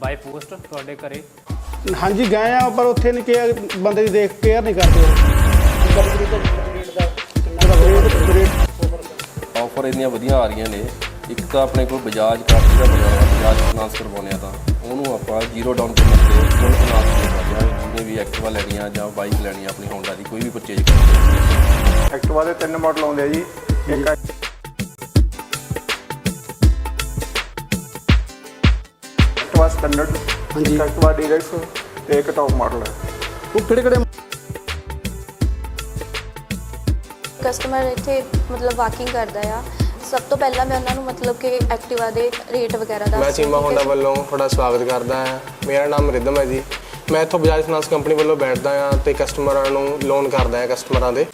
ਬਾਈ post ਤੁਹਾਡੇ ਘਰੇ? ਹਾਂਜੀ ਗਏ ਆ ਪਰ ਉੱਥੇ ਨਹੀਂ ਕਿ ਬੰਦੇ ਦੀ ਦੇਖ ਕੇਅਰ ਨਹੀਂ ਕਰਦੇ ਆਫਰ ਇੰਨੀਆਂ ਵਧੀਆ ਆ ਰਹੀਆਂ ਨੇ। ਇੱਕ ਤਾਂ ਆਪਣੇ ਕੋਲ ਬਜਾਜ ਕਾਰਡ ਦਾ ਬਣਿਆ ਹੋਇਆ ਬਜਾਜ ਫਾਈਨਾਂਸ ਕਰਵਾਉਂਦੇ ਆ ਤਾਂ। ਉਹਨੂੰ ਆਪਾਂ ਜ਼ੀਰੋ ਡਾਊਨ ਪੇਮੈਂਟ ਤੇ ਫੁੱਲ ਫਾਈਨਾਂਸ ਦੇ ਸਕਦੇ ਹਾਂ ਜਿਹਨੇ ਵੀ ਐਕਟਿਵਾ ਲੈਣੀ ਆ ਜਾਂ ਬਾਈਕ ਲੈਣੀ ਆ ਆਪਣੀ ਹੋਂਡਾ ਦੀ ਕੋਈ ਵੀ ਪਰਚੇਜ ਕਰਨੀ ਐਕਟਿਵਾ ਦੇ ਤਿੰਨ ਮਾਡਲ ਆਉਂਦੇ ਆ ਜੀ। ਇੱਕ ਸਟੈਂਡਰਡ ਹਾਂਜੀ। ਐਕਟਿਵਾ ਡੀਲਕਸ ਤੇ ਇੱਕ ਟੌਪ ਮਾਡਲ ਹੈ। ਉਹ ਕਿਹੜੇ ਕਿਹੜੇ ਕਸਟਮਰ ਇੱਥੇ ਮਤਲਬ ਵਾਕਿੰਗ ਕਰਦਾ ਆ। ਸਭ ਤੋਂ ਪਹਿਲਾਂ ਮੈਂ ਉਹਨਾਂ ਨੂੰ ਮਤਲਬ ਕਿ ਐਕਟਿਵਾ ਦੇ ਰੇਟ ਵਗੈਰਾ ਦਾ ਮੈਂ ਚੀਮਾ ਹੋਂਡਾ ਵੱਲੋਂ ਤੁਹਾਡਾ ਸਵਾਗਤ ਕਰਦਾ ਹਾਂ। ਮੇਰਾ ਨਾਮ ਰਿਦਮ ਹੈ ਜੀ। ਮੈਂ ਇੱਥੋਂ ਬਜਾਜ ਫਾਈਨਾਂਸ ਕੰਪਨੀ ਵੱਲੋਂ ਬੈਠਦਾ ਹਾਂ ਤੇ ਕਸਟਮਰਾਂ ਨੂੰ ਲੋਨ ਕਰਦਾ ਹਾਂ ਕਸਟਮਰਾਂ ਦੇ।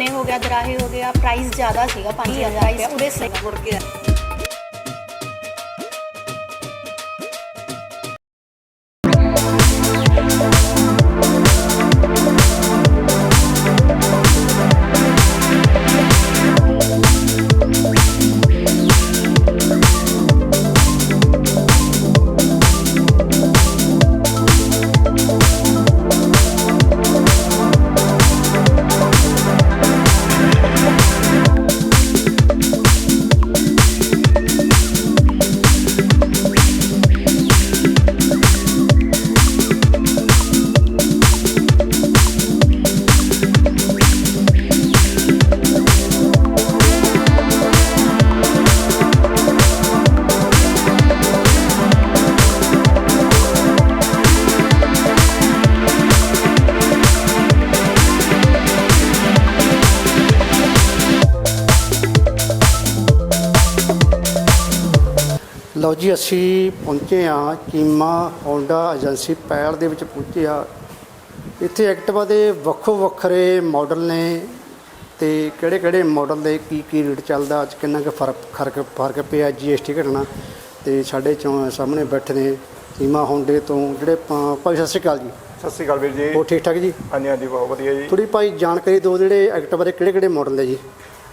ਸੀ ਹੋ ਗਿਆ, ਦਰਾਹੇ ਹੋ ਗਿਆ ਪ੍ਰਾਈਸ ਜ਼ਿਆਦਾ ਸੀਗਾ 5000 ਰੁਪਏ ਉਹਦੇ ਸੇ ਮੁੜ ਕੇ ਜੀ ਅਸੀਂ ਪਹੁੰਚੇ ਆ ਕੀਮਾ ਹੋਂਡਾ ਏਜੰਸੀ ਪੈਲ ਦੇ ਵਿੱਚ ਪਹੁੰਚੇ ਆ ਇੱਥੇ ਐਕਟਿਵਾ ਦੇ ਵੱਖੋ ਵੱਖਰੇ ਮਾਡਲ ਨੇ ਤੇ ਕਿਹੜੇ ਕਿਹੜੇ ਮਾਡਲ ਦੇ ਕੀ ਕੀ ਰੇਟ ਚੱਲਦਾ ਅੱਜ ਕਿੰਨਾ ਕੁ ਫ਼ਰਕ ਫ਼ਰਕ ਫ਼ਰਕ ਪਿਆ ਜੀਐਸਟੀ ਘਟਣਾ ਤੇ ਸਾਡੇ ਚੋਂ ਸਾਹਮਣੇ ਬੈਠੇ ਨੇ ਕੀਮਾ ਹੋਂਡੇ ਤੋਂ ਜਿਹੜੇ ਭਾਈ ਸਤਿ ਸ਼੍ਰੀ ਅਕਾਲ ਜੀ। ਸਤਿ ਸ਼੍ਰੀ ਅਕਾਲ ਵੀਰ ਜੀ। ਹੋਰ ਠੀਕ ਠਾਕ ਜੀ? ਹਾਂਜੀ ਹਾਂਜੀ ਬਹੁਤ ਵਧੀਆ ਜੀ। ਥੋੜੀ ਭਾਈ ਜਾਣਕਾਰੀ ਦਿਓ ਜਿਹੜੇ ਐਕਟਿਵਾ ਦੇ ਕਿਹੜੇ ਕਿਹੜੇ ਮਾਡਲ ਨੇ ਜੀ।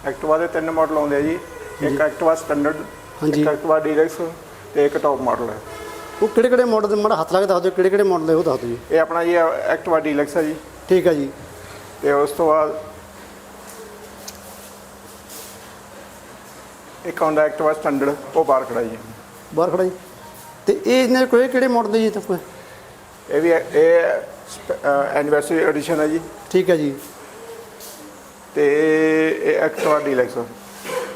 ਐਕਟਿਵਾ ਦੇ ਤਿੰਨ ਮਾਡਲ ਆਉਂਦੇ ਆ ਜੀ। ਇੱਕ ਐਕਟਿਵਾ ਸਟੈਂਡਰਡ ਹਾਂਜੀ। ਐਕਟਿਵਾ ਡੀਲਕਸ ਤੇ ਇੱਕ ਟੌਪ ਮਾਡਲ ਹੈ। ਉਹ ਕਿਹੜੇ ਕਿਹੜੇ ਮਾਡਲ ਦੇ? ਮਾੜਾ ਹੱਥ ਲਾ ਕੇ ਦੱਸ ਦਿਓ ਕਿਹੜੇ ਕਿਹੜੇ ਮਾਡਲ ਨੇ ਉਹ ਦੱਸ ਦਿਓ ਜੀ। ਇਹ ਆਪਣਾ ਜੀ ਐਕਟਿਵਾ ਡੀਲਕਸ ਹੈ ਜੀ। ਠੀਕ ਹੈ ਜੀ। ਤੇ ਉਸ ਤੋਂ ਬਾਅਦ ਇੱਕ ਆਉਂਦਾ ਐਕਟਿਵਾ ਸਟੈਂਡਰਡ ਉਹ ਬਾਹਰ ਖੜਾ ਜੀ ਬਾਹਰ ਖੜਾ ਜੀ ਤੇ ਇਹ ਇਹਨੇ ਕੋਈ ਕਿਹੜੇ ਮਾਡਲ ਦੇ ਜੀ ਤਾਂ ਕੋਈ? ਇਹ ਵੀ ਇਹ ਐਨੀਵਰਸਰੀ ਐਡੀਸ਼ਨ ਹੈ ਜੀ। ਠੀਕ ਹੈ ਜੀ। ਤੇ ਇਹ ਐਕਟਿਵਾ ਡੀਲਕਸ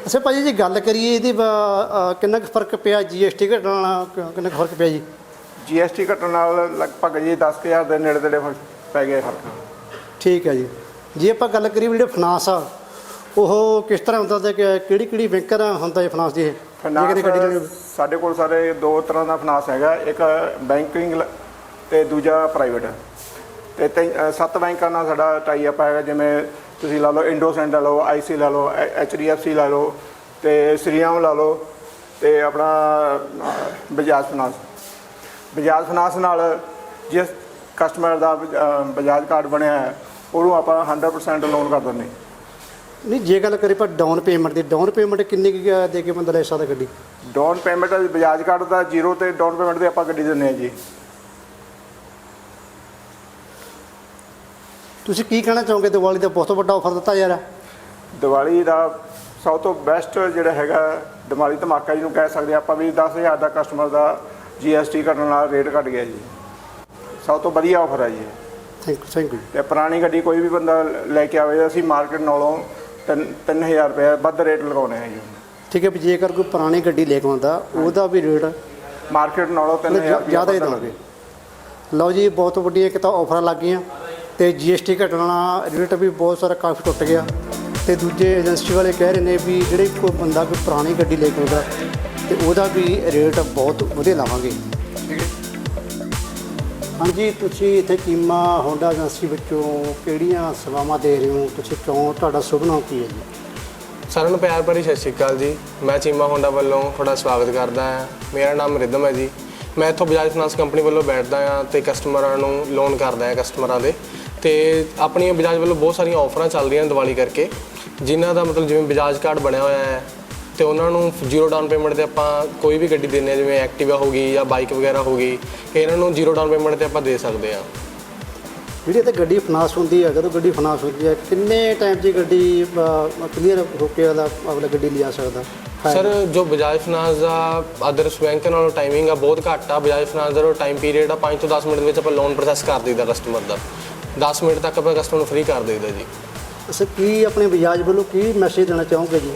ਅੱਛਾ ਭਾਜੀ ਜੀ ਗੱਲ ਕਰੀਏ ਇਹਦੀ ਕਿੰਨਾ ਕੁ ਫ਼ਰਕ ਪਿਆ ਜੀਐਸਟੀ ਘਟਣ ਨਾਲ ਕਿੰਨਾ ਕੁ ਫ਼ਰਕ ਪਿਆ ਜੀ? ਜੀਐਸਟੀ ਘਟਣ ਨਾਲ ਲਗਭਗ ਜੀ 10000 ਦੇ ਨੇੜੇ ਤੇੜੇ ਫ਼ਰਕ ਪੈ ਗਿਆ ਫ਼ਰਕ। ਠੀਕ ਹੈ ਜੀ। ਜੇ ਆਪਾਂ ਗੱਲ ਕਰੀਏ ਵੀ ਜਿਹੜੇ ਫਾਈਨਾਂਸ ਆ ਉਹ ਕਿਸ ਤਰ੍ਹਾਂ ਹੁੰਦਾ ਤੇ ਕਿਹੜੀ ਕਿਹੜੀ ਬੈਂਕਾਂ ਦਾ ਹੁੰਦਾ ਇਹ ਫਾਈਨਾਂਸ ਦੀ। ਫਾਈਨਾਂਸ ਸਾਡੇ ਕੋਲ ਸਾਰੇ ਦੋ ਤਰ੍ਹਾਂ ਦਾ ਫਾਈਨਾਂਸ ਹੈਗਾ। ਇੱਕ ਬੈਂਕਿੰਗ ਤੇ ਦੂਜਾ ਪ੍ਰਾਈਵੇਟ ਤੇ ਸੱਤ ਬੈਂਕਾਂ ਨਾਲ ਸਾਡਾ ਟਾਈ ਅਪ ਹੈਗਾ ਜਿਵੇਂ ਤੁਸੀਂ ਲਾ ਲਓ ਇੰਡੋਸੈਂਡ ਲਾ ਲਓ ਆਈਸੀ ਲਾ ਲਓ ਐਚਡੀਐਫਸੀ ਲਾ ਲਓ ਤੇ ਸ੍ਰੀਰਾਮ ਲਾ ਲਓ ਤੇ ਆਪਣਾ ਬਜਾਜ ਫਾਈਨਾਂਸ। ਬਜਾਜ ਫਾਈਨਾਂਸ ਨਾਲ ਜਿਸ ਕਸਟਮਰ ਦਾ ਬਜਾਜ ਕਾਰਡ ਬਣਿਆ ਹੈ ਉਹਨੂੰ ਆਪਾਂ 100% ਲੋਨ ਕਰ ਦਿੰਦੇ ਨਹੀਂ ਜੇ ਗੱਲ ਕਰੀਏ ਪਰ ਡਾਊਨ ਪੇਮੈਂਟ ਦੀ ਡਾਊਨ ਪੇਮੈਂਟ ਕਿੰਨੀ ਕੁ ਦੇ ਕੇ ਬੰਦਾ ਲੈ ਸਕਦਾ ਗੱਡੀ? ਡਾਊਨ ਪੇਮੈਂਟ ਬਜਾਜ ਕਾਰਡ ਦਾ ਜ਼ੀਰੋ ਤੇ ਡਾਊਨ ਪੇਮੈਂਟ ਤੇ ਆਪਾਂ ਗੱਡੀ ਦਿੰਦੇ ਹਾਂ ਜੀ। ਤੁਸੀਂ ਕੀ ਕਹਿਣਾ ਚਾਹੋਗੇ? ਦੀਵਾਲੀ ਦਾ ਬਹੁਤ ਵੱਡਾ ਆਫਰ ਦਿੱਤਾ ਯਾਰ ਦੀਵਾਲੀ ਦਾ ਸਭ ਤੋਂ ਬੈਸਟ ਜਿਹੜਾ ਹੈਗਾ ਦੀਵਾਲੀ ਧਮਾਕਾ ਜਿਹਨੂੰ ਕਹਿ ਸਕਦੇ ਆਪਾਂ ਵੀ 10000 ਦਾ ਕਸਟਮਰ ਦਾ ਜੀਐਸਟੀ ਘਟਣ ਨਾਲ ਰੇਟ ਘਟ ਗਿਆ ਜੀ। ਸਭ ਤੋਂ ਵਧੀਆ ਆਫਰ ਹੈ ਜੀ। ਥੈਂਕ ਯੂ ਥੈਂਕ ਯੂ ਤੇ ਪੁਰਾਣੀ ਗੱਡੀ ਕੋਈ ਵੀ ਬੰਦਾ ਲੈ ਕੇ ਆਵੇ ਅਸੀਂ ਮਾਰਕੀਟ ਨਾਲੋਂ 3000 ਰੁਪਏ ਵੱਧ ਰੇਟ ਲਗਾਉਣੇ ਹੈ ਜੀ। ਠੀਕ ਹੈ ਵੀ ਜੇਕਰ ਕੋਈ ਪੁਰਾਣੀ ਗੱਡੀ ਲੈ ਕੇ ਆਉਂਦਾ ਉਹਦਾ ਵੀ ਰੇਟ ਮਾਰਕੀਟ ਨਾਲੋਂ 3000 ਰੁਪਏ ਜ਼ਿਆਦਾ ਹੀ ਦੇਵਾਂਗੇ। ਲਓ ਜੀ ਬਹੁਤ ਵੱਡੀਆਂ ਇੱਕ ਤਾਂ ਆਫਰਾਂ ਲੱਗ ਗਈਆਂ। ਤੇ ਜੀਐਸਟੀ ਘਟਣ ਨਾਲ ਰੇਟ ਵੀ ਬਹੁਤ ਸਾਰਾ ਕਾਫੀ ਟੁੱਟ ਗਿਆ। ਤੇ ਦੂਜੇ ਏਜੰਸੀ ਵਾਲੇ ਕਹਿ ਰਹੇ ਨੇ ਵੀ ਜਿਹੜੇ ਕੋਈ ਬੰਦਾ ਕੋਈ ਪੁਰਾਣੀ ਗੱਡੀ ਲੈ ਕੇ ਆਉਂਦਾ, ਤੇ ਉਹਦਾ ਵੀ ਰੇਟ ਬਹੁਤ ਵਧੀਆ ਲਾਵਾਂਗੇ। ਹਾਂਜੀ, ਤੁਸੀਂ ਇੱਥੇ ਕੀਮਾ ਹੋਂਡਾ ਏਜੰਸੀ ਵਿੱਚੋਂ ਕਿਹੜੀਆਂ ਸੇਵਾਵਾਂ ਦੇ ਰਹੇ ਹੋ? ਤੁਸੀਂ ਕਿਉਂ? ਤੁਹਾਡਾ ਸ਼ੁਭ ਨਾਮ ਕੀ ਹੈ ਜੀ? ਸਾਰਿਆਂ ਨੂੰ ਪਿਆਰ ਭਰੀ ਸਤਿ ਸ਼੍ਰੀ ਅਕਾਲ ਜੀ। ਮੈਂ ਚੀਮਾ ਹੋਂਡਾ ਵੱਲੋਂ ਤੁਹਾਡਾ ਸਵਾਗਤ ਕਰਦਾ ਹਾਂ। ਮੇਰਾ ਨਾਮ ਰਿਦਮ ਹੈ ਜੀ। ਮੈਂ ਇੱਥੋਂ ਬਜਾਜ ਫਾਈਨਾਂਸ ਕੰਪਨੀ ਵੱਲੋਂ ਬੈਠਦਾ ਹਾਂ ਤੇ ਕਸਟਮਰਾਂ ਨੂੰ ਲੋਨ ਕਰਦਾ ਆ ਕਸਟਮਰਾਂ ਦੇ। ਤੇ ਆਪਣੀਆਂ ਬਜਾਜ ਵੱਲੋਂ ਬਹੁਤ ਸਾਰੀਆਂ ਆਫਰਾਂ ਚੱਲ ਰਹੀਆਂ ਦੀਵਾਲੀ ਕਰਕੇ ਜਿਨ੍ਹਾਂ ਦਾ ਮਤਲਬ ਜਿਵੇਂ ਬਜਾਜ ਕਾਰਡ ਬਣਿਆ ਹੋਇਆ ਹੈ ਤੇ ਉਹਨਾਂ ਨੂੰ ਜ਼ੀਰੋ ਡਾਊਨ ਪੇਮੈਂਟ ਤੇ ਆਪਾਂ ਕੋਈ ਵੀ ਗੱਡੀ ਆ ਜਿਵੇਂ ਐਕਟਿਵਾ ਹੋ ਗਈ ਜਾਂ ਬਾਈਕ ਵਗੈਰਾ ਹੋ ਗਈ ਇਹਨਾਂ ਨੂੰ ਜ਼ੀਰੋ ਡਾਊਨ ਪੇਮੈਂਟ ਤੇ ਆਪਾਂ ਦੇ ਸਕਦੇ ਆ ਜਿਹੜੀ ਇੱਥੇ ਗੱਡੀ ਫਾਈਨਾਂਸ ਹੁੰਦੀ ਹੈ ਜਦੋਂ ਗੱਡੀ ਫਾਈਨਾਂਸ ਹੁੰਦੀ ਹੈ ਕਿੰਨੇ ਟਾਈਮ 'ਚ ਗੱਡੀ ਕਲੀਅਰ ਹੋ ਕੇ ਉਹਦਾ ਅਗਲਾ ਗੱਡੀ ਲਿਆ ਸਕਦਾ? ਸਰ ਜੋ ਬਜਾਜ ਫਾਈਨਾਂਸ ਦਾ ਅਦਰਸ ਬੈਂਕ ਨਾਲੋਂ ਟਾਈਮਿੰਗ ਆ ਬਹੁਤ ਘੱਟ ਆ ਬਜਾਜ ਫਾਈਨਾਂਸ ਦਾ ਟਾਈਮ ਪੀਰੀਅਡ ਆ 5 ਤੋਂ 10 ਮਿੰਟ ਦੇ ਵਿੱਚ ਆਪਾਂ ਲੋਨ ਪ੍ਰੋਸੈਸ ਕਰ ਦਈਦਾ ਕਸਟਮਰ ਦਾ। 10 ਮਿੰਟ ਤੱਕ ਆਪਾਂ ਕਸਟਮਰ ਨੂੰ ਫ੍ਰੀ ਕਰ ਦਈਦਾ ਜੀ। ਅੱਛਾ ਕੀ ਆਪਣੇ ਬਜਾਜ ਵੱਲੋਂ ਕੀ ਮੈਸੇਜ ਦੇਣਾ ਚਾਹੋਗੇ ਜੀ?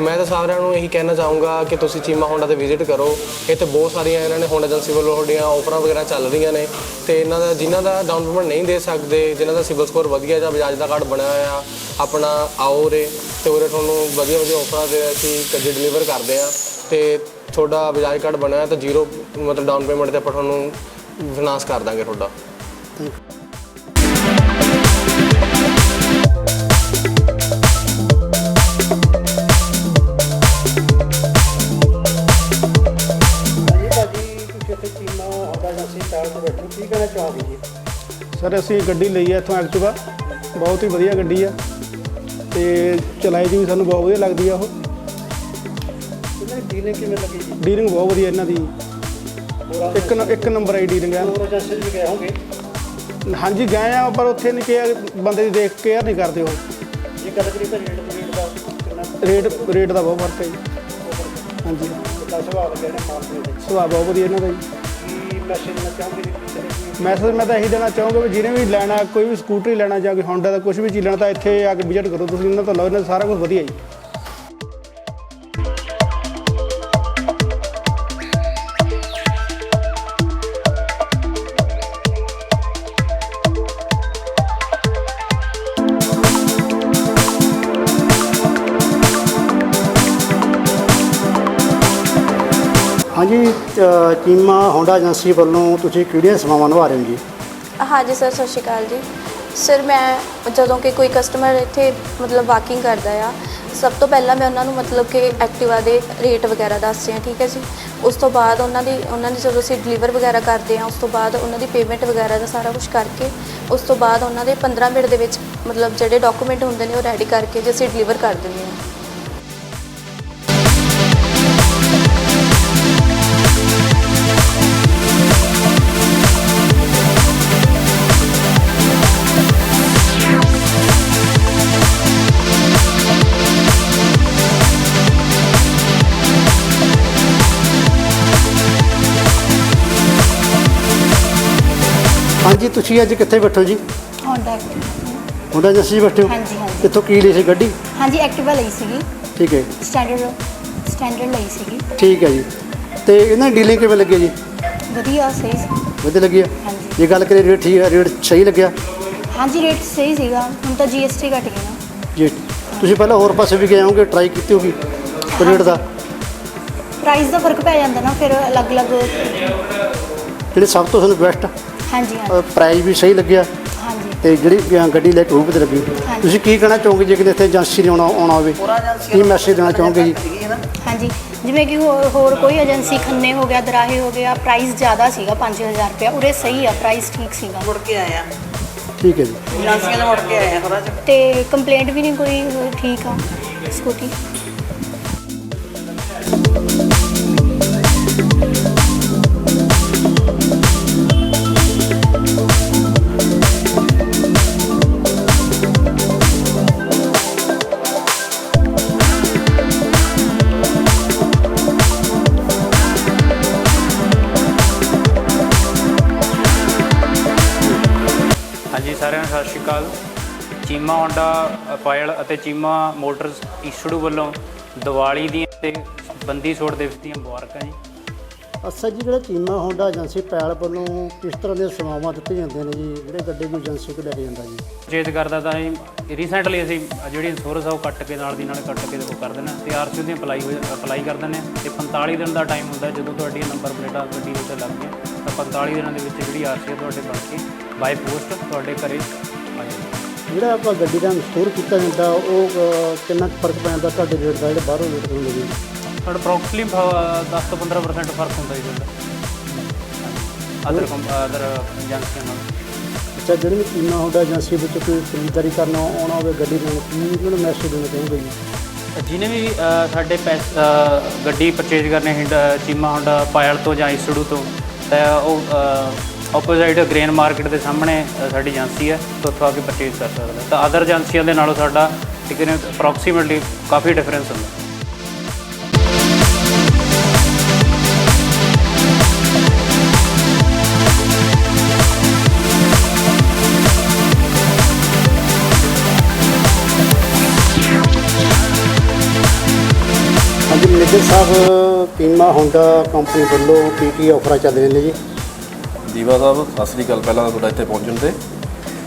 ਮੈਂ ਤਾਂ ਸਾਰਿਆਂ ਨੂੰ ਇਹੀ ਕਹਿਣਾ ਚਾਹੂੰਗਾ ਕਿ ਤੁਸੀਂ ਚੀਮਾ ਹੋਂਡਾ ਤੇ ਵਿਜ਼ਿਟ ਕਰੋ। ਇੱਥੇ ਬਹੁਤ ਸਾਰੀਆਂ ਇਹਨਾਂ ਨੇ ਹੋਂਡਾ ਏਜੰਸੀ ਵੱਲੋਂ ਤੁਹਾਡੀਆਂ ਆਫਰਾਂ ਵਗੈਰਾ ਚੱਲ ਰਹੀਆਂ ਨੇ। ਤੇ ਇਹਨਾਂ ਦਾ ਜਿਨ੍ਹਾਂ ਦਾ ਡਾਊਨ ਪੇਮੈਂਟ ਨਹੀਂ ਦੇ ਸਕਦੇ ਜਿਨ੍ਹਾਂ ਦਾ ਸਿਬਲ ਸਕੋਰ ਵਧੀਆ ਜਾਂ ਬਜਾਜ ਦਾ ਕਾਰਡ ਬਣਿਆ ਹੋਇਆ ਆਪਣਾ ਆਓ ਰੇ ਤੇ ਉਰੇ ਤੁਹਾਨੂੰ ਵਧੀਆ ਵਧੀਆ ਆਫਰਾਂ ਦੇ ਅਸੀਂ ਗੱਡੀ ਡਿਲੀਵਰ ਕਰਦੇ ਆ। ਤੇ ਤੁਹਾਡਾ ਬਜਾਜ ਕਾਰਡ ਬਣਿਆ ਤਾਂ ਜ਼ੀਰੋ ਮਤਲਬ ਡਾਊਨ ਪੇਮੈਂਟ ਤੇ ਆਪਾਂ ਤੁਹਾਨੂੰ ਫਾਈਨਾਂਸ ਕਰ ਦਾਂਗੇ ਤੁਹਾਡਾ। ਸਰ ਅਸੀਂ ਗੱਡੀ ਲਈ ਹੈ ਇੱਥੋਂ ਐਕਟਿਵਾ। ਬਹੁਤ ਹੀ ਵਧੀਆ ਗੱਡੀ ਆ ਤੇ ਚਲਾਈ ਦੀ ਵੀ ਸਾਨੂੰ ਬਹੁਤ ਵਧੀਆ ਲੱਗਦੀ ਆ ਉਹ। ਇਹਨਾਂ ਦੀ ਡੀਲਿੰਗ ਕਿਵੇਂ ਲੱਗੀ ਜੀ? ਡੀਲਿੰਗ ਬਹੁਤ ਵਧੀਆ ਇਹਨਾਂ ਦੀ। ਇੱਕ ਇੱਕ ਨੰਬਰ ਆਈ ਡੀਲਿੰਗ ਆ ਹੋਰ ਏਜੰਸੀ ਵੀ ਗਏ ਹੋਗੇ? ਹਾਂਜੀ ਗਏ ਆ ਪਰ ਉੱਥੇ ਨਹੀਂ ਕਿ ਬੰਦੇ ਦੀ ਦੇਖ ਕੇਅਰ ਨਹੀਂ ਕਰਦੇ ਉਹ। ਜੇ ਗੱਲ ਕਰੀਏ ਤਾਂ ਰੇਟ ਰੇਟ ਦਾ ਕਿੰਨਾ? ਰੇਟ ਰੇਟ ਦਾ ਬਹੁਤ ਫ਼ਰਕ ਹੈ ਜੀ। ਹਾਂਜੀ। ਸੁਭਾਅ ਬਹੁਤ ਵਧੀਆ ਇਹਨਾਂ ਦਾ ਜੀ। ਕੀ ਮੈਸੇਜ ਕਿਸੇ ਨੇ ਕੀ ਮੈਸੇਜ ਮੈਂ ਤਾਂ ਇਹੀ ਦੇਣਾ ਚਾਹੂੰਗਾ ਵੀ ਜਿਹਨੇ ਵੀ ਲੈਣਾ, ਕੋਈ ਵੀ ਸਕੂਟਰੀ ਲੈਣਾ ਜਾਂ ਕੋਈ ਹੋਂਡਾ ਦਾ ਕੁਝ ਵੀ ਚੀਜ਼ ਲੈਣਾ ਤਾਂ ਇੱਥੇ ਆ ਕੇ ਵਿਜ਼ਿਟ ਕਰੋ। ਤੁਸੀਂ ਇਹਨਾਂ ਤੋਂ ਲਓ, ਇਹਨਾਂ ਦਾ ਸਾਰਾ ਕੁਝ ਵਧੀਆ ਜੀ। ਹਾਂਜੀ ਅ, ਚੀਮਾ ਹੋਂਡਾ ਏਜੰਸੀ ਵੱਲੋਂ ਤੁਸੀਂ ਕਿਹੜੀਆਂ ਸੇਵਾਵਾਂ ਨਿਭਾ ਰਹੇ ਹੋ ਜੀ? ਹਾਂਜੀ ਸਰ ਸਤਿ ਸ਼੍ਰੀ ਅਕਾਲ ਜੀ। ਸਰ ਮੈਂ ਜਦੋਂ ਕਿ ਕੋਈ ਕਸਟਮਰ ਇੱਥੇ ਮਤਲਬ ਵਾਕਿੰਗ ਕਰਦਾ ਆ ਸਭ ਤੋਂ ਪਹਿਲਾਂ ਮੈਂ ਉਹਨਾਂ ਨੂੰ ਮਤਲਬ ਕਿ ਐਕਟਿਵਾ ਦੇ ਰੇਟ ਵਗੈਰਾ ਦੱਸਦੇ ਆ ਠੀਕ ਹੈ ਜੀ। ਉਸ ਤੋਂ ਬਾਅਦ ਉਹਨਾਂ ਦੀ ਉਹਨਾਂ ਦੀ ਜਦੋਂ ਅਸੀਂ ਡਿਲੀਵਰ ਵਗੈਰਾ ਕਰਦੇ ਆ ਉਸ ਤੋਂ ਬਾਅਦ ਉਹਨਾਂ ਦੀ ਪੇਮੈਂਟ ਵਗੈਰਾ ਦਾ ਸਾਰਾ ਕੁਝ ਕਰਕੇ ਉਸ ਤੋਂ ਬਾਅਦ ਉਹਨਾਂ ਦੇ 15 ਮਿੰਟ ਦੇ ਵਿੱਚ ਮਤਲਬ ਜਿਹੜੇ ਡਾਕੂਮੈਂਟ ਹੁੰਦੇ ਨੇ ਉਹ ਰੈਡੀ ਕਰਕੇ ਜੇ ਅਸੀਂ ਡਿਲੀਵਰ ਕਰ ਦਿੰਦੇ ਹਾਂ। ਹਾਂਜੀ ਤੁਸੀਂ ਅੱਜ ਕਿੱਥੇ ਬੈਠੇ ਜੀ? ਹੋਂਡਾ ਹੋਂਡਾ ਏਜੰਸੀ 'ਚ ਬੈਠੇ ਹੋ? ਹਾਂਜੀ, ਹਾਂਜੀ। ਕਿੱਥੋਂ ਕੀ ਲਈ ਸੀ ਗੱਡੀ? ਹਾਂਜੀ ਐਕਟਿਵਾ ਲਈ ਸੀਗੀ। ਠੀਕ ਹੈ। ਸਟੈਂਡਰਡ ਸਟੈਂਡਰਡ ਲਈ ਸੀਗੀ। ਠੀਕ ਹੈ ਜੀ। ਤੇ ਇਹਨਾਂ ਦੀ ਡੀਲਿੰਗ ਕਿਵੇਂ ਲੱਗੀ ਜੀ? ਵਧੀਆ ਸਹੀ ਸੀ। ਵਧੀਆ ਲੱਗੀ ਆ ਹਾਂਜੀ। ਜੇ ਗੱਲ ਕਰੀਏ ਰੇਟ ਠੀਕ ਹੈ ਰੇਟ ਸਹੀ ਲੱਗਿਆ? ਹਾਂਜੀ ਰੇਟ ਸਹੀ ਸੀਗਾ। ਹੁਣ ਤਾਂ ਜੀਐਸਟੀ ਘਟ ਗਈ ਨਾ। ਜੀ। ਤੁਸੀਂ ਪਹਿਲਾਂ ਹੋਰ ਪਾਸੇ ਵੀ ਗਏ ਹੋਵੋਗੇ ਟਰਾਈ ਕੀਤੀ ਹੋਗੀ ਰੇਟ ਦਾ? ਪ੍ਰਾਈਸ ਦਾ ਫ਼ਰਕ ਪੈ ਜਾਂਦਾ ਨਾ ਫਿਰ ਅਲੱਗ-ਅਲੱਗ ਜਿਹੜੇ ਸਭ ਤੋਂ ਤੁਹਾਨੂੰ ਬੈਸਟ ਹਾਂਜੀ ਹਾਂਜੀ। ਪ੍ਰਾਈਸ ਵੀ ਸਹੀ ਲੱਗਿਆ ਹਾਂਜੀ। ਤੇ ਜਿਹੜੀ ਅ, ਗੱਡੀ ਲੈ ਕੇ ਉਹ ਵੀ ਵਧੀਆ ਲੱਗੀ। ਤੁਸੀਂ ਕੀ ਕਹਿਣਾ ਚਾਹੋਗੇ ਜੇ ਕਿਤੇ ਇੱਥੇ ਏਜੰਸੀ ਨੇ ਆਉਣਾ ਆਉਣਾ ਹੋਵੇ? ਕੀ ਮੈਸੇਜ ਦੇਣਾ ਚਾਹੋਗੇ ਜੀ? ਹਾਂਜੀ ਜਿਵੇਂ ਕਿ ਹੋਰ ਹੋਰ ਕੋਈ ਏਜੰਸੀ ਖੰਨੇ ਹੋ ਗਿਆ ਦਰਾਹੇ ਹੋ ਗਿਆ ਪ੍ਰਾਈਸ ਜ਼ਿਆਦਾ ਸੀਗਾ 5000 ਰੁਪਇਆ ਉਰੇ ਸਹੀ ਆ ਪ੍ਰਾਈਸ ਠੀਕ ਸੀਗਾ। ਮੁੜ ਕੇ ਆਇਆ। ਠੀਕ ਹੈ ਜੀ। ਏਜੰਸੀਆਂ ਦਾ ਮੁੜ ਕੇ ਆਇਆ ਥੋੜਾ ਜਿਹਾ। ਤੇ ਕੰਪਲੇਂਟ ਵੀ ਨਹੀਂ ਕੋਈ ਠੀਕ ਆ ਸਕੂਟੀ ਸਾਰਿਆਂ ਨੂੰ ਸਤਿ ਸ਼੍ਰੀ ਅਕਾਲ। ਚੀਮਾ ਹੋਂਡਾ ਪਾਇਲ ਅਤੇ ਚੀਮਾ ਮੋਟਰਸ ਈਸ਼ੜੂ ਵੱਲੋਂ ਦੀਵਾਲੀ ਦੀਆਂ ਤੇ ਬੰਦੀ ਛੋੜ ਦਿਵਸ ਦੀਆਂ ਮੁਬਾਰਕਾਂ ਜੀ। ਅੱਛਾ ਜੀ ਜਿਹੜਾ ਚੀਮਾ ਹੋਂਡਾ ਏਜੰਸੀ ਪੈਲ ਵੱਲੋਂ ਕਿਸ ਤਰ੍ਹਾਂ ਦੀਆਂ ਸੇਵਾਵਾਂ ਦਿੱਤੀਆਂ ਜਾਂਦੀਆਂ ਨੇ ਜੀ? ਜਿਹੜੇ ਗੱਡੀ ਨੂੰ ਏਜੰਸੀ ਤੋਂ ਲੈ ਕੇ ਜਾਂਦਾ ਜੀ? ਚੇਤ ਕਰਦਾ ਤਾਂ ਜੀ ਰੀਸੈਂਟਲੀ ਅਸੀਂ ਜਿਹੜੀ ਇੰਸ਼ੋਰੈਂਸ ਆ ਉਹ ਕੱਟ ਕੇ ਨਾਲ ਦੀ ਨਾਲ ਕੱਟ ਕੇ ਦੇਖੋ ਕਰ ਦਿੰਦੇ ਤੇ ਆਰਸੀ ਦੀ ਅਪਲਾਈ ਅਪਲਾਈ ਕਰ ਦਿੰਦੇ ਤੇ 45 ਦਿਨ ਦਾ ਟਾਈਮ ਹੁੰਦਾ ਜਦੋਂ ਤੁਹਾਡੀਆਂ ਨੰਬਰ ਪਲੇਟਾਂ ਗੱਡੀ ਦੇ ਉੱਤੇ ਲੱਗ ਗਈਆਂ ਤਾਂ 45 ਦਿਨਾਂ ਦੇ ਵਿੱਚ ਜਿਹੜੀ ਆਰਸੀ ਤੁਹਾਡੇ ਬਣ ਕੇ ਬਾਈ ਪੋਸਟ ਤੁਹਾਡੇ ਘਰੇ ਆ ਜਿਹੜਾ ਆਪਾਂ ਗੱਡੀ ਦਾ ਸਟੋਰ ਕੀਤਾ ਜਾਂਦਾ ਉਹ ਅ, ਕਿੰਨਾ ਕੁ ਫ਼ਰਕ ਪੈਂਦਾ? ਤੁਹਾਡੇ ਰੇਟ ਦਾ ਜਿਹੜੇ ਬਾਹਰੋਂ ਰੇਟ ਹੁੰਦੇ ਜੀ ਤੁਹਾਡਾ ਅਪਰੋਕਸੀਮਲੀ 10 ਤੋਂ 15% ਫ਼ਰਕ ਹੁੰਦਾ ਜੀ ਤੁਹਾਡਾ। ਅਦਰ ਅਦਰ ਏਜੰਸੀਆਂ ਨਾਲ। ਅੱਛਾ ਜਿਹੜੇ ਵੀ ਕੀਮਾ ਹੋਂਡਾ ਏਜੰਸੀ ਵਿੱਚ ਕੋਈ ਖਰੀਦਦਾਰੀ ਕਰਨ ਆਉਣਾ ਹੋਵੇ ਗੱਡੀ ਲੈਣ ਕੀ ਉਹਨਾਂ ਨੂੰ ਮੈਸੇਜ ਦੇਣਾ ਚਾਹੋਗੇ ਜੀ? ਜਿਹਨੇ ਵੀ ਅ, ਸਾਡੇ ਪੈਸ ਅ, ਗੱਡੀ ਪਰਚੇਜ ਕਰਨੇ ਹਿੰਡ ਚੀਮਾ ਹੋਂਡਾ ਪਾਇਲ ਤੋਂ ਜਾਂ ਇਸੜੂ ਤੋਂ ਤਾਂ ਉਹ ਆਪੋਜ਼ਿਟ ਗ੍ਰੇਨ ਮਾਰਕੀਟ ਦੇ ਸਾਹਮਣੇ ਅ, ਸਾਡੀ ਏਜੰਸੀ ਹੈ ਤੋਂ ਉੱਥੋਂ ਆ ਕੇ ਪਰਚੇਜ ਕਰ ਸਕਦਾ ਤਾਂ ਅਦਰ ਏਜੰਸੀਆਂ ਦੇ ਨਾਲੋਂ ਸਾਡਾ ਤਕਰੀਬਨ ਅਪਰੋਕਸੀਮੇਟਲੀ ਕਾਫੀ ਡਿਫਰੈਂਸ ਹੁੰਦਾ ਹਾਂਜੀ ਮੈਨੇਜਰ ਸਾਹਿਬ ਕੀਮਾ ਹੁੰਦਾ ਕੰਪਨੀ ਵੱਲੋਂ ਕੀ ਕੀ ਆਫਰਾਂ ਚੱਲ ਰਹੀਆਂ ਨੇ ਜੀ? ਦੀਵਾ ਸਾਹਿਬ, ਸਤਿ ਸ੍ਰੀ ਅਕਾਲ ਪਹਿਲਾਂ ਤਾਂ ਤੁਹਾਡਾ ਇੱਥੇ ਪਹੁੰਚਣ ਤੇ।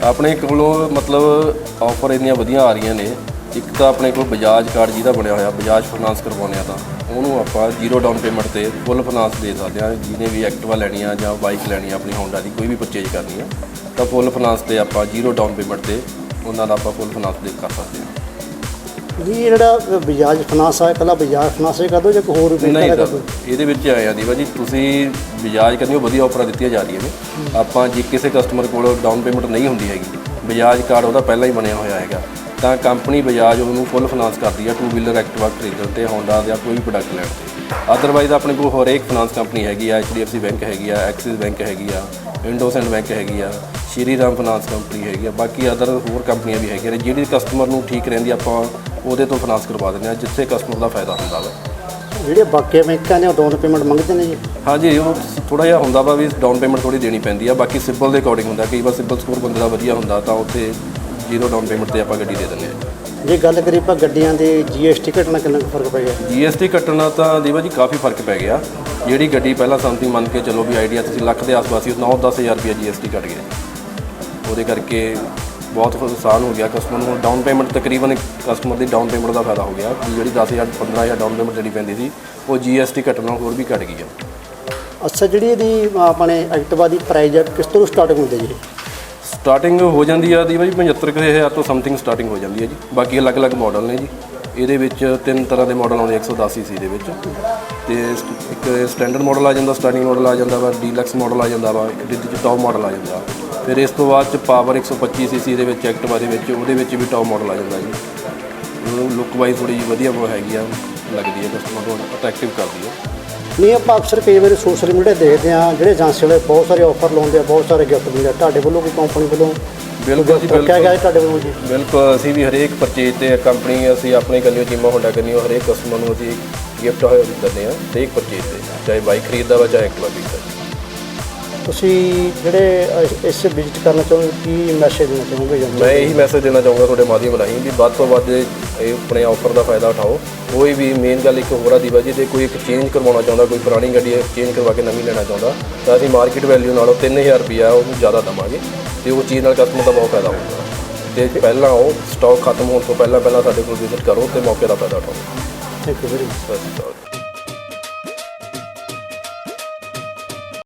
ਆਪਣੇ ਕੋਲੋਂ ਮਤਲਬ ਆਫਰ ਇੰਨੀਆਂ ਵਧੀਆ ਆ ਰਹੀਆਂ ਨੇ। ਇੱਕ ਤਾਂ ਆਪਣੇ ਕੋਲ ਬਜਾਜ ਕਾਰਡ ਜਿਹਦਾ ਬਣਿਆ ਹੋਇਆ ਬਜਾਜ ਫਾਈਨਾਂਸ ਕਰਵਾਉਂਦੇ ਆ ਤਾਂ। ਉਹਨੂੰ ਆਪਾਂ ਜ਼ੀਰੋ ਡਾਊਨ ਪੇਮੈਂਟ ਤੇ ਫੁੱਲ ਫਾਈਨਾਂਸ ਦੇ ਸਕਦੇ ਹਾਂ। ਜਿਹਨੇ ਵੀ ਐਕਟਿਵਾ ਲੈਣੀ ਆ ਜਾਂ ਬਾਈਕ ਲੈਣੀ ਆ ਆਪਣੀ ਹੋਂਡਾ ਦੀ, ਕੋਈ ਵੀ ਪਰਚੇਜ ਕਰਨੀ ਆ, ਤਾਂ ਫੁੱਲ ਫਾਈਨਾਂਸ ਤੇ ਆਪਾਂ ਜ਼ੀਰੋ ਡਾਊਨ ਪੇਮੈਂਟ ਤੇ ਉਹਨਾਂ ਦਾ ਆਪਾਂ ਫੁੱਲ ਫਾਈਨਾਂਸ ਦੇ ਕਰ ਸਕਦੇ ਹਾਂ। ਜੀ ਇਹ ਜਿਹੜਾ ਬਜਾਜ ਫਾਈਨਾਂਸ ਆ ਇਕੱਲਾ ਬਜਾਜ ਫਾਈਨਾਂਸ ਹੀ ਕਰ ਦੋ ਜਾਂ ਕੋਈ ਹੋਰ ਵੀ ਨਹੀਂ ਦਾ ਸਰ ਇਹਦੇ ਵਿੱਚ ਆਇਆ ਦੀਵਾ ਜੀ ਤੁਸੀਂ ਬਜਾਜ ਕਰਨੀ ਉਹ ਵਧੀਆ ਆਫਰਾਂ ਦਿੱਤੀਆਂ ਜਾ ਰਹੀਆਂ ਨੇ। ਆਪਾਂ ਜੇ ਕਿਸੇ ਕਸਟਮਰ ਕੋਲ ਡਾਊਨ ਪੇਮੈਂਟ ਨਹੀਂ ਹੁੰਦੀ ਹੈਗੀ ਬਜਾਜ ਕਾਰਡ ਉਹਦਾ ਪਹਿਲਾਂ ਹੀ ਬਣਿਆ ਹੋਇਆ ਹੈਗਾ। ਤਾਂ ਕੰਪਨੀ ਬਜਾਜ ਉਹਨੂੰ ਫੁੱਲ ਫਾਈਨਾਂਸ ਕਰਦੀ ਆ ਟੂ ਵੀਲਰ ਐਕਟਿਵਾ ਖਰੀਦਣ ਤੇ ਹੋਂਡਾ ਜਾਂ ਕੋਈ ਵੀ ਪ੍ਰੋਡਕਟ ਲੈਣ ਤੇ। ਅਦਰਵਾਈਜ਼ ਆਪਣੇ ਕੋਲ ਹੋਰ ਇੱਕ ਫਾਈਨਾਂਸ ਕੰਪਨੀ ਹੈਗੀ ਆ ਐਚਡੀਐਫਸੀ ਬੈਂਕ ਹੈਗੀ ਆ ਐਕਸਿਸ ਬੈਂਕ ਹੈਗੀ ਆ ਇੰਡੋਸੈਂਡ ਬੈਂਕ ਹੈਗੀ ਆ ਸ਼੍ਰੀ ਰਾਮ ਫਾਈਨਾਂਸ ਕੰਪਨੀ ਹੈਗੀ ਆ ਬਾਕੀ ਅਦਰ ਹੋਰ ਕੰਪਨੀਆਂ ਵੀ ਹੈਗੀਆਂ ਨੇ ਜਿਹੜੀ ਕਸਟਮਰ ਨੂੰ ਠੀਕ ਰਹਿੰਦੀ ਆਪਾਂ ਉਹਦੇ ਤੋਂ ਫਾਈਨਾਂਸ ਕਰਵਾ ਦਿੰਦੇ ਆ ਜਿੱਥੇ ਕਸਟਮਰ ਦਾ ਫਾਇਦਾ ਹੁੰਦਾ ਵਾ। ਜਿਹੜੇ ਬਾਕੀ ਬੈਂਕਾਂ ਨੇ ਉਹ ਡਾਊਨ ਪੇਮੈਂਟ ਮੰਗਦੇ ਨੇ ਜੀ? ਹਾਂਜੀ ਉਹ ਥੋੜਾ ਜਿਹਾ ਹੁੰਦਾ ਵਾ ਵੀ ਡਾਊਨ ਪੇਮੈਂਟ ਥੋੜੀ ਦੇਣੀ ਪੈਂਦੀ ਆ ਬਾਕੀ ਸਿਬਲ ਦੇ ਅਕੋਰਡਿੰਗ ਹੁੰਦਾ ਕਈ ਵਾਰ ਸਿਬਲ ਸਕੋਰ ਬੰਦੇ ਦਾ ਵਧੀਆ ਹੁੰਦਾ ਤਾਂ ਉੱਥੇ ਜ਼ੀਰੋ ਡਾਊਨ ਪੇਮੈਂਟ ਤੇ ਆਪਾਂ ਗੱਡੀ ਦੇ ਦਿੰਦੇ ਆ। ਜੇ ਗੱਲ ਕਰੀਏ ਆਪਾਂ ਗੱਡੀਆਂ ਦੇ ਜੀਐਸਟੀ ਘਟਣਾ ਕਿੰਨਾ ਕੁ ਫ਼ਰਕ ਪੈ ਗਿਆ? ਜੀਐਸਟੀ ਕੱਟਣਾ ਤਾਂ ਦੀਵਾ ਜੀ ਕਾਫੀ ਫ਼ਰਕ ਪੈ ਗਿਆ। ਜਿਹੜੀ ਗੱਡੀ ਪਹਿਲਾਂ ਸਮਥਿੰਗ ਮੰਨ ਕੇ ਚੱਲੋ ਵੀ ਆਈਡੀਆ ਤੁਸੀਂ ਲੱਖ ਦੇ ਆਸ-ਪਾਸ ਸੀ 9-10000 ਰੁਪਏ ਜੀਐਸਟੀ ਕੱਟ ਗਿਆ। ਉਹਦੇ ਕਰਕੇ ਬਹੁਤ ਆਸਾਨ ਹੋ ਗਿਆ ਕਸਟਮਰ ਨੂੰ। ਡਾਊਨ ਪੇਮੈਂਟ ਤਕਰੀਬਨ ਕਸਟਮਰ ਦੀ ਡਾਊਨ ਪੇਮੈਂਟ ਦਾ ਫਾਇਦਾ ਹੋ ਗਿਆ। ਵੀ ਜਿਹੜੀ 10000 15000 ਡਾਊਨ ਪੇਮੈਂਟ ਜਿਹੜੀ ਪੈਂਦੀ ਸੀ ਉਹ ਜੀਐਸਟੀ ਕੱਟਣ ਨਾਲ ਹੋਰ ਵੀ ਘਟ ਗਈ ਆ। ਅੱਛਾ ਜਿਹੜੀ ਇਹਦੀ ਆਪਣੇ ਐਕਟਿਵਾ ਦੀ ਪ੍ਰਾਈਸ ਹੈ ਕਿਸ ਤੋਂ ਸਟਾਰਟਿੰਗ ਹੁੰਦੀ ਹੈ ਜੀ? ਸਟਾਰਟਿੰਗ ਹੋ ਜਾਂਦੀ ਆ ਦੀ ਬਾਈ 75000 ਤੋਂ ਸਮਥਿੰਗ ਸਟਾਰਟਿੰਗ ਹੋ ਜਾਂਦੀ ਹੈ ਜੀ। ਬਾਕੀ ਅਲੱਗ-ਅਲੱਗ ਮਾਡਲ ਨੇ ਜੀ। ਇਹਦੇ ਵਿੱਚ ਤਿੰਨ ਤਰ੍ਹਾਂ ਦੇ ਮਾਡਲ ਆਉਂਦੇ 110 ਸੀਸੀ ਦੇ ਵਿੱਚ। ਤੇ ਸ- ਇੱਕ ਸਟੈਂਡਰਡ ਮਾਡਲ ਆ ਜਾਂਦਾ ਸਟਾਰਟਿੰਗ ਮਾਡਲ ਆ ਜਾਂਦਾ ਵਾ ਡੀਲਕਸ ਮਾਡਲ ਆ ਜਾਂਦਾ ਵਾ ਇੱਕ ਟੌਪ ਮਾਡਲ ਆ ਜਾਂਦਾ। ਫਿਰ ਇਸ ਤੋਂ ਬਾਅਦ ਚ ਪਾਵਰ 125 ਸੀਸੀ ਦੇ ਵਿੱਚ ਐਕਟਿਵਾ ਦੇ ਵਿੱਚ ਉਹਦੇ ਵਿੱਚ ਵੀ ਟੌਪ ਮਾਡਲ ਆ ਜਾਂਦਾ ਜੀ। ਉਹਨੂੰ ਲੁੱਕ ਵਾਈਜ਼ ਥੋੜੀ ਜਿਹੀ ਵਧੀਆ ਉਹ ਹੈਗੀ ਆ ਲੱਗਦੀ ਹੈ ਕਸਟਮਰ ਨੂੰ ਅਟਰੈਕਟਿਵ ਕਰਦੀ ਹੈ ਨਹੀਂ ਆਪਾਂ ਅਕਸਰ ਕਈ ਵਾਰੀ ਸੋਸ਼ਲ ਮੀਡੀਆ ਦੇਖਦੇ ਹਾਂ ਜਿਹੜੇ ਏਜੰਸੀ ਵਾਲੇ ਬਹੁਤ ਸਾਰੇ ਆਫਰ ਲਾਉਂਦੇ ਆ ਬਹੁਤ ਸਾਰੇ ਗਿਫਟ ਦਿੰਦੇ ਆ। ਤੁਹਾਡੇ ਵੱਲੋਂ ਕੋਈ ਕੰਪਨੀ ਵੱਲੋਂ ਬਿਲਕੁਲ ਜੀ ਗਿਆ ਬਿਲਕੁਲ। ਹੈ ਤੁਹਾਡੇ ਵੱਲੋਂ ਜੀ? ਬਿਲਕੁਲ ਅਸੀਂ ਵੀ ਹਰੇਕ ਪਰਚੇਜ ਤੇ ਕੰਪਨੀ ਅਸੀਂ ਆਪਣੇ ਕੰਨਿਓ ਚੀਮਾ ਹੋਂਡਾ ਕੰਨਿਓ ਹਰੇਕ ਕਸਟਮਰ ਨੂੰ ਅਸੀਂ ਗਿਫਟ ਦਿੰਦੇ ਹਾਂ ਹਰੇਕ ਪਰਚੇਜ ਤੇ ਚਾਹੇ ਬਾਈਕ ਖਰੀਦਦਾ ਵਾ ਚਾਹੇ ਐਕਟਿਵਾ ਖਰੀਦਦਾ। ਤੁਸੀਂ ਜਿਹੜੇ ਅ- ਇਸ ਵਿਜ਼ਿਟ ਕਰਨਾ ਚਾਹੁੰਦੇ ਕੀ ਮੈਸੇਜ ਦੇਣਾ ਚਾਹੋਗੇ ਮੈਂ ਇਹੀ ਮੈਸੇਜ ਦੇਣਾ ਚਾਹੂੰਗਾ ਤੁਹਾਡੇ ਮਾਧਿਅਮ ਰਾਹੀਂ ਵੀ ਵੱਧ ਤੋਂ ਵੱਧ ਇਹ ਆਪਣੇ ਆਫਰ ਦਾ ਫਾਇਦਾ ਉਠਾਓ। ਕੋਈ ਵੀ ਮੇਨ ਗੱਲ ਇੱਕ ਹੋਰ ਆ ਦੀ ਜੇ ਤੇ ਕੋਈ ਇੱਕ ਚੇਂਜ ਕਰਵਾਉਣਾ ਚਾਹੁੰਦਾ ਕੋਈ ਪੁਰਾਣੀ ਗੱਡੀ ਚੇਂਜ ਕਰਵਾ ਕੇ ਨਵੀਂ ਲੈਣਾ ਚਾਹੁੰਦਾ ਤਾਂ ਅਸੀਂ ਮਾਰਕੀਟ ਵੈਲਿਊ ਨਾਲੋਂ 3000 ਰੁਪਿਆ ਉਹਨੂੰ ਜ਼ਿਆਦਾ ਦਵਾਂਗੇ ਤੇ ਉਹ ਚੀਜ਼ ਨਾਲ ਕਸਟਮਰ ਦਾ ਬਹੁਤ ਫਾਇਦਾ ਹੋਊਗਾ। ਤੇ ਪਹਿਲਾਂ ਉਹ ਸਟਾਕ ਖਤਮ ਹੋਣ ਤੋਂ ਪਹਿਲਾਂ ਪਹਿਲਾਂ ਸਾਡੇ ਕੋਲ ਵਿਜ਼ਿਟ ਕਰੋ ਤੇ ਮੌਕੇ ਦਾ ਫਾਇਦਾ ਉਠਾਓ। ਥੈਂਕ ਯੂ ਵੈਰੀ ਮਚ ਸਤਿ ਸ਼੍ਰੀ ਅਕਾਲ।